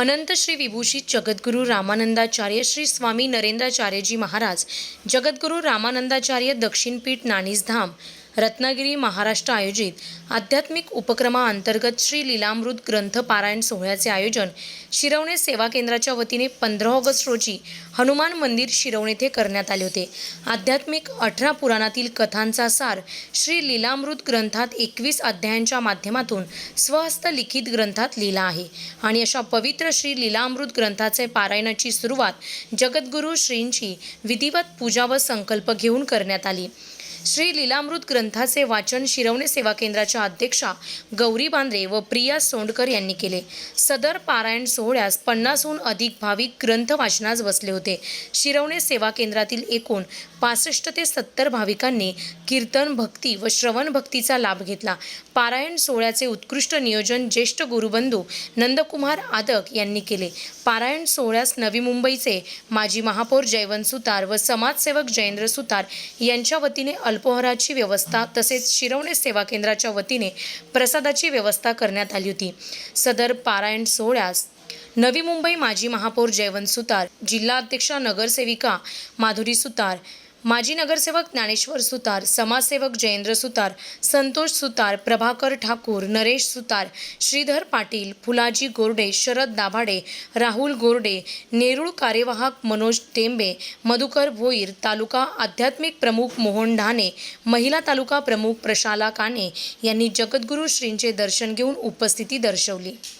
अनंत श्री विभूषित जगद्गुरू रामानंदाचार्य श्री स्वामी नरेंद्राचार्यजी महाराज जगद्गुरू रामानंदाचार्य दक्षिणपीठ नाणीसधाम रत्नागिरी महाराष्ट्र आयोजित आध्यात्मिक उपक्रमाअंतर्गत श्री लीलामृत ग्रंथ पारायण सोहळ्याचे आयोजन शिरवणे सेवा केंद्राच्या वतीने पंधरा ऑगस्ट रोजी हनुमान मंदिर शिरवणे येथे करण्यात आले होते. आध्यात्मिक अठरा पुराणातील कथांचा सार श्री लीलामृत ग्रंथात एकवीस अध्यायांच्या माध्यमातून स्वहस्त लिखित ग्रंथात लिहिला आहे आणि अशा पवित्र श्री लीलामृत ग्रंथाचे पारायणाची सुरुवात जगद्गुरू श्रींची विधिवत पूजा व संकल्प घेऊन करण्यात आली. श्री लीलामृत ग्रंथाचे वाचन शिरवणे सेवा केंद्राच्या अध्यक्षा गौरी बांद्रे व प्रिया सोंडकर यांनी केले. सदर पारायण सोहळ्यास पन्नासहून अधिक भाविक ग्रंथ वाचनास बसले होते. शिरवणे सेवा केंद्रातील एकूण पासष्ट ते सत्तर भाविकांनी कीर्तन भक्ती व श्रवण भक्तीचा लाभ घेतला. पारायण सोहळ्याचे उत्कृष्ट नियोजन ज्येष्ठ गुरुबंधू नंदकुमार आदक यांनी केले. पारायण सोहळ्यास नवी मुंबईचे माजी महापौर जयवंत सुतार व समाजसेवक जयेंद्र सुतार यांच्या वतीने अल्पोहाराची व्यवस्था तसेच शिरवणे सेवा केंद्राच्या वतीने प्रसादाची व्यवस्था करण्यात आली होती. सदर पारायण सोहळ्यास नवी मुंबई माजी महापौर जयवंत सुतार जिल्हा अध्यक्षा नगरसेविका माधुरी सुतार माजी नगरसेवक ज्ञानेश्वर सुतार समाजसेवक जयेंद्र सुतार संतोष सुतार प्रभाकर ठाकूर नरेश सुतार श्रीधर पाटील फुलाजी गोरडे शरद दाभाडे राहुल गोरडे नेरूळ कार्यवाहक मनोज टेंबे मधुकर भोईर तालुका आध्यात्मिक प्रमुख मोहन ढाणे महिला तालुका प्रमुख प्रशाला काने यांनी जगद्गुरू श्रींचे दर्शन घेऊन उपस्थिती दर्शवली.